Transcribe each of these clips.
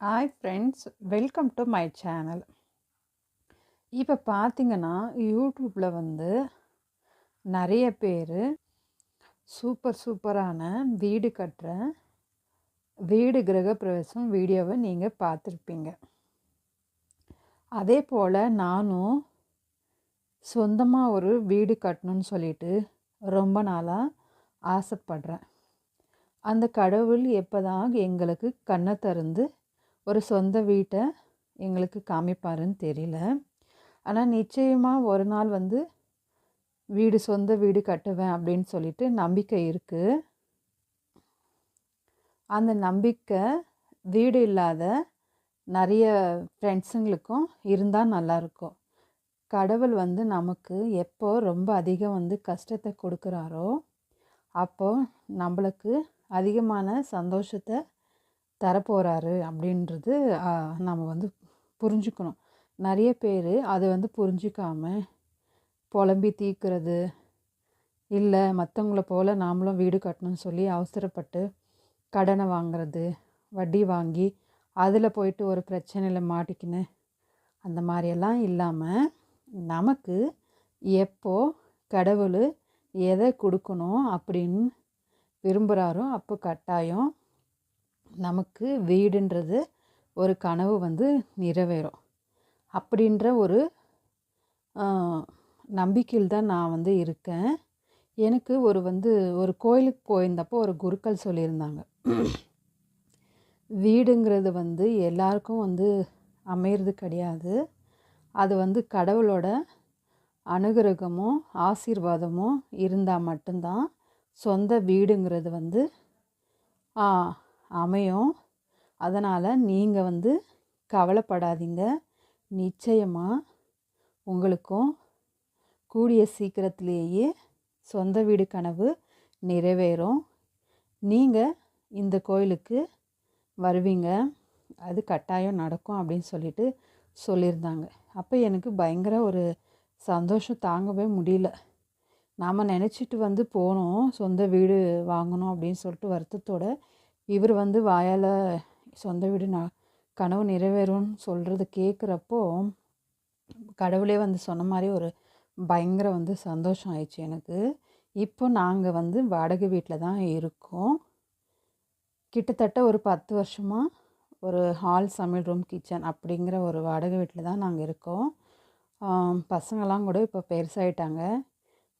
Hi friends welcome to my channel இப்போ பார்த்தீங்கன்னா யூடியூப்பில் வந்து நிறைய பேர் சூப்பர் சூப்பரான வீடு கட்டுற வீடு கிரகப்பிரவேசம் வீடியோவை நீங்கள் பார்த்துருப்பீங்க. அதே போல் நானும் சொந்தமாக ஒரு வீடு கட்டணும்னு சொல்லிட்டு ரொம்ப நாளாக ஆசைப்படுறேன். அந்த கடவுள் எப்போ தான் எங்களுக்கு கண்ணை திறந்து ஒரு சொந்த வீட்டை எங்களுக்கு காமிப்பாருன்னு தெரியல. ஆனால் நிச்சயமாக ஒரு நாள் வந்து வீடு சொந்த வீடு கட்டுவேன் அப்படின்னு சொல்லிட்டு நம்பிக்கை இருக்குது அந்த நம்பிக்கை வீடு இல்லாத நிறைய ஃப்ரெண்ட்ஸுங்களுக்கும் இருந்தால் நல்லாயிருக்கும் கடவுள் வந்து நமக்கு எப்போ ரொம்ப அதிகம் வந்து கஷ்டத்தை கொடுக்குறாரோ அப்போது நம்மளுக்கு அதிகமான சந்தோஷத்தை தரப்போகிறாரு அப்படின்றது நம்ம வந்து புரிஞ்சுக்கணும். நிறைய பேர் அதை வந்து புரிஞ்சிக்காமல் புலம்பி தீர்க்கிறது இல்லை மற்றவங்கள போல் நாமளும் வீடு கட்டணும்னு சொல்லி அவசரப்பட்டு கடனை வாங்கிறது வட்டி வாங்கி அதில் போயிட்டு ஒரு பிரச்சனையில் மாட்டிக்கின்னு அந்த மாதிரியெல்லாம் இல்லாமல் நமக்கு எப்போ கடவுள் எதை கொடுக்கணும் அப்படின்னு விரும்புகிறாரோ அப்போ கட்டாயம் நமக்கு வீடுன்றது ஒரு கனவு வந்து நிறைவேறும். அப்படின்ற ஒரு நம்பிக்கையில் தான் நான் வந்து இருக்கேன். எனக்கு ஒரு வந்து ஒரு கோயிலுக்கு போயிருந்தப்போ ஒரு குருக்கள் சொல்லியிருந்தாங்க. வீடுங்கிறது வந்து எல்லாருக்கும் வந்து அமையிறது கிடையாது. அது வந்து கடவுளோட அனுகிரகமும் ஆசீர்வாதமும் இருந்தால் மட்டும்தான் சொந்த வீடுங்கிறது வந்து அமையும். அதனால் நீங்கள் வந்து கவலைப்படாதீங்க. நிச்சயமாக உங்களுக்கும் கூடிய சீக்கிரத்திலேயே சொந்த வீடு கனவு நிறைவேறும். நீங்கள் இந்த கோயிலுக்கு வருவீங்க. அது கட்டாயம் நடக்கும் அப்படின்னு சொல்லிட்டு சொல்லியிருந்தாங்க. அப்போ எனக்கு பயங்கர ஒரு சந்தோஷம் தாங்கவே முடியல. நாம் நினச்சிட்டு வந்து போனோம். சொந்த வீடு வாங்கணும் அப்படின்னு சொல்லிட்டு வருத்தத்தோட இவர் வந்து வாயால் சொந்த வீடு நான் கனவு நிறைவேறும்னு சொல்கிறது கேட்குறப்போ கடவுளே வந்து சொன்ன மாதிரி ஒரு பயங்கர வந்து சந்தோஷம் ஆயிடுச்சு எனக்கு. இப்போ நாங்கள் வந்து வாடகை வீட்டில் தான் இருக்கோம். கிட்டத்தட்ட ஒரு பத்து வருஷமாக ஒரு ஹால் சமையல் ரூம் கிச்சன் அப்படிங்கிற ஒரு வாடகை வீட்டில் தான் நாங்கள் இருக்கோம். பசங்களாம் கூட இப்போ பெருசாயிட்டாங்க.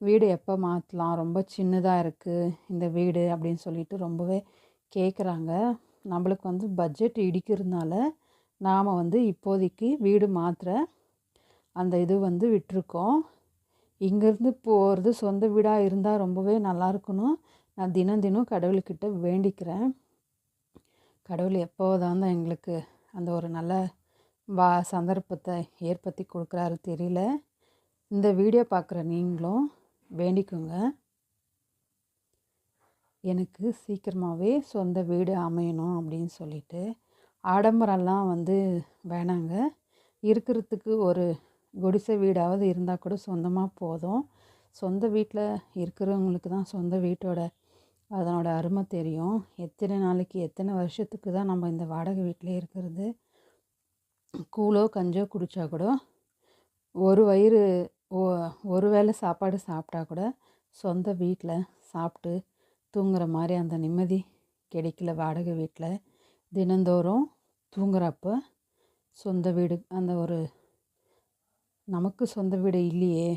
வீடு எப்போ மாற்றலாம் ரொம்ப சின்னதாக இருக்குது இந்த வீடு அப்படின்னு சொல்லிட்டு ரொம்பவே கேட்குறாங்க நம்மளுக்கு வந்து பட்ஜெட் இடிக்கிறதுனால நாம் வந்து இப்போதைக்கு வீடு மாத்திர அந்த இது வந்து விட்டுருக்கோம். இங்கேருந்து போகிறது சொந்த வீடாக இருந்தால் ரொம்பவே நல்லா இருக்கணும் நான் தினம் தினம் கடவுள்கிட்ட வேண்டிக்கிறேன். கடவுள் எப்போதான் தான் எங்களுக்கு அந்த ஒரு நல்ல வா சந்தர்ப்பத்தை ஏற்படுத்தி கொடுக்குறாரு தெரியல. இந்த வீடியோ பார்க்குற நீங்களும் வேண்டிக்கோங்க. எனக்கு சீக்கிரமாகவே சொந்த வீடு அமையணும் அப்படின்னு சொல்லிட்டு ஆடம்பரம்லாம் வந்து வேணாங்க. இருக்கிறதுக்கு ஒரு குடிசை வீடாவது இருந்தால் கூட சொந்தமாக போதும். சொந்த வீட்டில் இருக்கிறவங்களுக்கு தான் சொந்த வீட்டோட அதனோட அருமை தெரியும். எத்தனை நாளைக்கு எத்தனை வருஷத்துக்கு தான் நம்ம இந்த வாடகை வீட்டிலே இருக்கிறது? கூழோ கஞ்சோ குடித்தா கூட ஒரு வயிறு ஒரு வேளை சாப்பாடு சாப்பிட்டா கூட சொந்த வீட்டில் சாப்பிட்டு தூங்குற மாதிரி அந்த நிம்மதி கிடைக்கல வாடகை வீட்டில் தினந்தோறும் தூங்குறப்ப சொந்த வீடு அந்த ஒரு நமக்கு சொந்த வீடு இல்லையே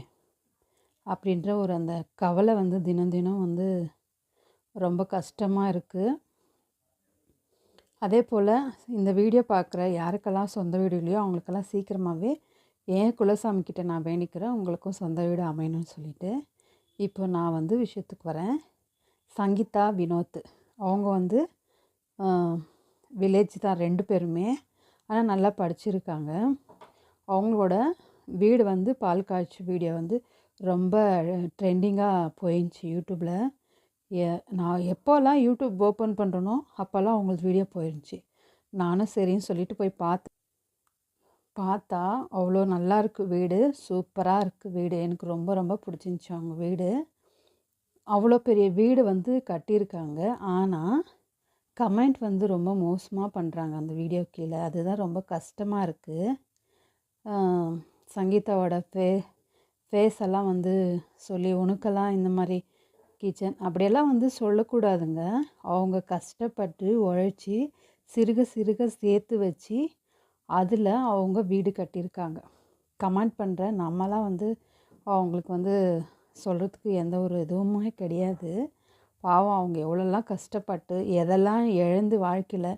அப்படின்ற ஒரு அந்த கவலை வந்து தினம் தினம் வந்து ரொம்ப கஷ்டமாக இருக்குது அதே போல் இந்த வீடியோ பார்க்குற யாருக்கெல்லாம் சொந்த வீடு இல்லையோ அவங்களுக்கெல்லாம் சீக்கிரமாகவே ஏன் குலசாமிக்கிட்ட நான் வேண்டிக்கிறேன் உங்களுக்கும் சொந்த வீடு அமையணும்னு சொல்லிட்டு இப்போ நான் வந்து விஷயத்துக்கு வரேன். சங்கீதா வினோத். அவங்க வந்து வில்லேஜ் தான் ரெண்டு பேருமே. ஆனால் நல்லா படிச்சிருக்காங்க. அவங்களோட வீடு வந்து பால் காய்ச்சி வீடியோ வந்து ரொம்ப ட்ரெண்டிங்காக போயிடுச்சு யூடியூப்பில் ஏ நான் எப்போல்லாம் யூடியூப் ஓப்பன் பண்ணுறனோ அப்போல்லாம் அவங்களுக்கு வீடியோ போயிருந்துச்சு. நானும் சரின்னு சொல்லிட்டு போய் பார்த்து பார்த்தா அவ்வளோ நல்லா இருக்குது வீடு. சூப்பராக இருக்குது வீடு. எனக்கு ரொம்ப ரொம்ப பிடிச்சிருந்துச்சி அவங்க வீடு. அவ்வளோ பெரிய வீடு வந்து கட்டியிருக்காங்க. ஆனால் கமெண்ட் வந்து ரொம்ப மோசமாக பண்ணுறாங்க அந்த வீடியோ கீழே. அதுதான் ரொம்ப கஷ்டமாக இருக்குது சங்கீதாவோட ஃபே ஃபேஸ் எல்லாம் வந்து சொல்லி உனக்கெல்லாம் இந்த மாதிரி கிச்சன் அப்படியெல்லாம் வந்து சொல்லக்கூடாதுங்க. அவங்க கஷ்டப்பட்டு உழைச்சி சிறுக சிறுக சேர்த்து வச்சு அதில் அவங்க வீடு கட்டியிருக்காங்க. கமெண்ட் பண்ணுற நம்மலாம் வந்து அவங்களுக்கு வந்து சொல்கிறதுக்கு எந்த ஒரு இதுவுமே கிடையாது. பாவம் அவங்க எவ்வளோலாம் கஷ்டப்பட்டு எதெல்லாம் இழந்து வாழ்க்கையில்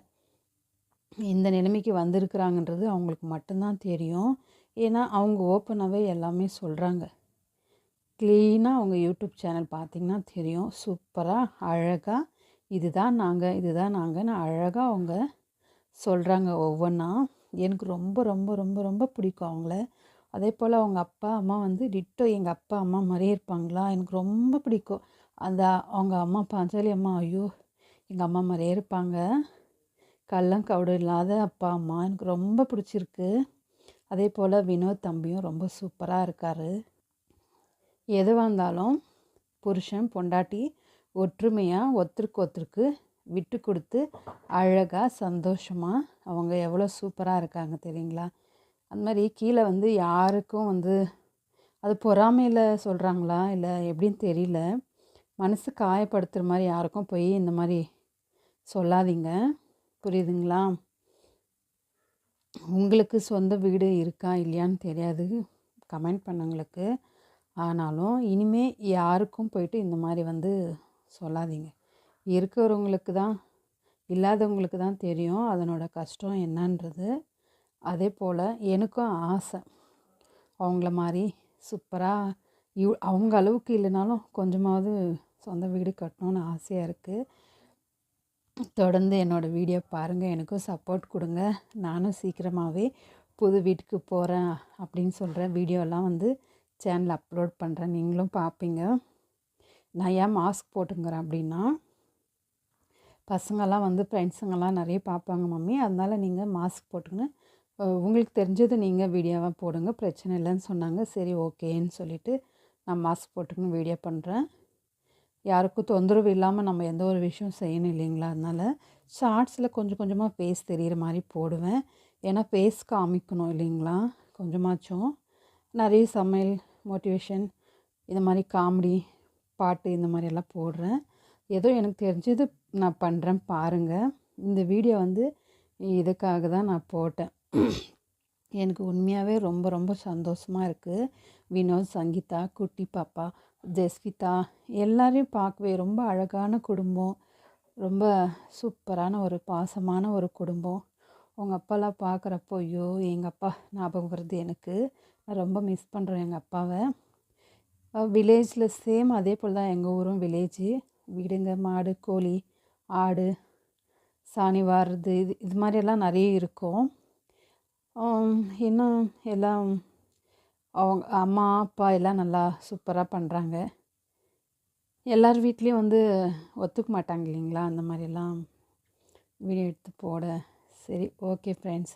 இந்த நிலைமைக்கு வந்திருக்கிறாங்கன்றது அவங்களுக்கு மட்டும்தான் தெரியும். ஏன்னா அவங்க ஓப்பனாகவே எல்லாமே சொல்கிறாங்க க்ளீனாக அவங்க யூடியூப் சேனல் பார்த்திங்கன்னா தெரியும். சூப்பராக அழகாக இதுதான் நாங்கள் இதுதான் நாங்கள்னு அழகாக அவங்க சொல்கிறாங்க ஒவ்வொன்றா எனக்கு ரொம்ப ரொம்ப ரொம்ப ரொம்ப பிடிக்கும் அவங்கள. அதே போல் அவங்க அப்பா அம்மா வந்து டிட்டோ எங்கள் அப்பா அம்மா மாதிரியே இருப்பாங்களா? எனக்கு ரொம்ப பிடிக்கும். அந்த அவங்க அம்மா பாஞ்சாலி அம்மா ஐயோ எங்கள் அம்மா மாதிரியே இருப்பாங்க. கள்ளம் கவுடு இல்லாத அப்பா அம்மா எனக்கு ரொம்ப பிடிச்சிருக்கு. அதே போல் வினோத் தம்பியும் ரொம்ப சூப்பராக இருக்கார். எதுவாக இருந்தாலும் புருஷன் பொண்டாட்டி ஒற்றுமையாக ஒருத்தருக்கு ஒருத்தருக்கு விட்டு கொடுத்து அழகாக சந்தோஷமாக அவங்க எவ்வளோ சூப்பராக இருக்காங்க தெரியுங்களா? அந்த மாதிரி கீழே வந்து யாருக்கும் வந்து அது பொறாமையில் சொல்கிறாங்களா இல்லை எப்படின்னு தெரியல. மனசு காயப்படுத்துகிற மாதிரி யாருக்கும் போய் இந்த மாதிரி சொல்லாதீங்க. புரியுதுங்களா? உங்களுக்கு சொந்த வீடு இருக்கா? இல்லையான்னு தெரியாது. கமெண்ட் பண்ணவங்களுக்கு ஆனாலும் இனிமேல் யாருக்கும் போயிட்டு இந்த மாதிரி வந்து சொல்லாதீங்க. இருக்கிறவங்களுக்கு தான் இல்லாதவங்களுக்கு தான் தெரியும் அதனோட கஷ்டம் என்னன்றது. அதே போல் எனக்கும் ஆசை. அவங்கள மாதிரி சூப்பராக இவ் அவங்க அளவுக்கு இல்லைனாலும் கொஞ்சமாவது சொந்த வீடு கட்டணும்னு ஆசையாக இருக்குது தொடர்ந்து என்னோடய வீடியோ பாருங்கள் எனக்கும் சப்போர்ட் கொடுங்க. நானும் சீக்கிரமாகவே புது வீட்டுக்கு போகிறேன் அப்படின்னு சொல்கிற வீடியோலாம் வந்து சேனல் அப்லோட் பண்ணுறேன் நீங்களும் பார்ப்பீங்க நான் ஏன் மாஸ்க் போட்டுங்கிறேன் அப்படின்னா பசங்கள்லாம் வந்து ஃப்ரெண்ட்ஸுங்கெல்லாம் நிறைய பார்ப்பாங்க மம்மி. அதனால் நீங்கள் மாஸ்க் போட்டுக்கின்னு உங்களுக்கு தெரிஞ்சது நீங்கள் வீடியோவாக போடுங்க பிரச்சனை இல்லைன்னு சொன்னாங்க. சரி ஓகேன்னு சொல்லிவிட்டு நான் மாஸ்க் போட்டுக்கணும் வீடியோ பண்ணுறேன் யாருக்கும் தொந்தரவு இல்லாமல் நம்ம எந்த ஒரு விஷயம் செய்யணும் இல்லைங்களா? அதனால் ஷார்ட்ஸில் கொஞ்சம் கொஞ்சமாக ஃபேஸ் தெரிகிற மாதிரி போடுவேன். ஏன்னா ஃபேஸ் காமிக்கணும் இல்லைங்களா? கொஞ்சமாச்சும். நிறைய சமையல் மோட்டிவேஷன் இந்த மாதிரி காமெடி பாட்டு இந்த மாதிரியெல்லாம் போடுறேன். ஏதோ எனக்கு தெரிஞ்சது நான் பண்ணுறேன் பாருங்கள் இந்த வீடியோ வந்து இதுக்காக தான் நான் போட்டேன். எனக்கு உண்மையாகவே ரொம்ப ரொம்ப சந்தோஷமாக இருக்குது வினோத் சங்கீதா குட்டி பாப்பா ஜெஸ்விதா எல்லாரையும் பார்க்கவே ரொம்ப அழகான குடும்பம். ரொம்ப சூப்பரான ஒரு பாசமான ஒரு குடும்பம். உங்கள் அப்பாலாம் பார்க்குறப்போ ஐயோ எங்கள் அப்பா ஞாபகம் வருது எனக்கு. நான் ரொம்ப மிஸ் பண்ணுறேன் எங்கள் அப்பாவை. வில்லேஜில் சேம் அதே போல் தான் எங்கள் ஊரும் வில்லேஜு வீடுங்க மாடு கோழி ஆடு சாணி வாடுறது இது இது மாதிரியெல்லாம் நிறைய இருக்கும். இன்னும் எல்லாம் அவங்க அம்மா அப்பா எல்லாம் நல்லா சூப்பராக பண்ணுறாங்க எல்லார் வீட்லேயும் வந்து ஒத்துக்க மாட்டாங்க இல்லைங்களா? அந்த மாதிரிலாம் வீடியோ எடுத்து போட. சரி ஓகே ஃப்ரெண்ட்ஸ்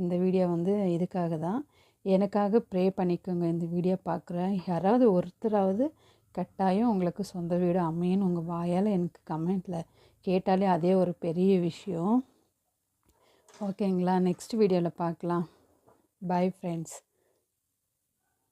இந்த வீடியோ வந்து இதுக்காக தான். எனக்காக ப்ரே பண்ணிக்கோங்க இந்த வீடியோ பார்க்குற யாராவது ஒருத்தராவது கட்டாயம் உங்களுக்கு சொந்த வீடு அமையன்னு உங்கள் வாயால் எனக்கு கமெண்ட்டில் கேட்டாலே அதே ஒரு பெரிய விஷயம். ஓகேங்களா நெக்ஸ்ட் வீடியோவில் பார்க்கலாம். Bye friends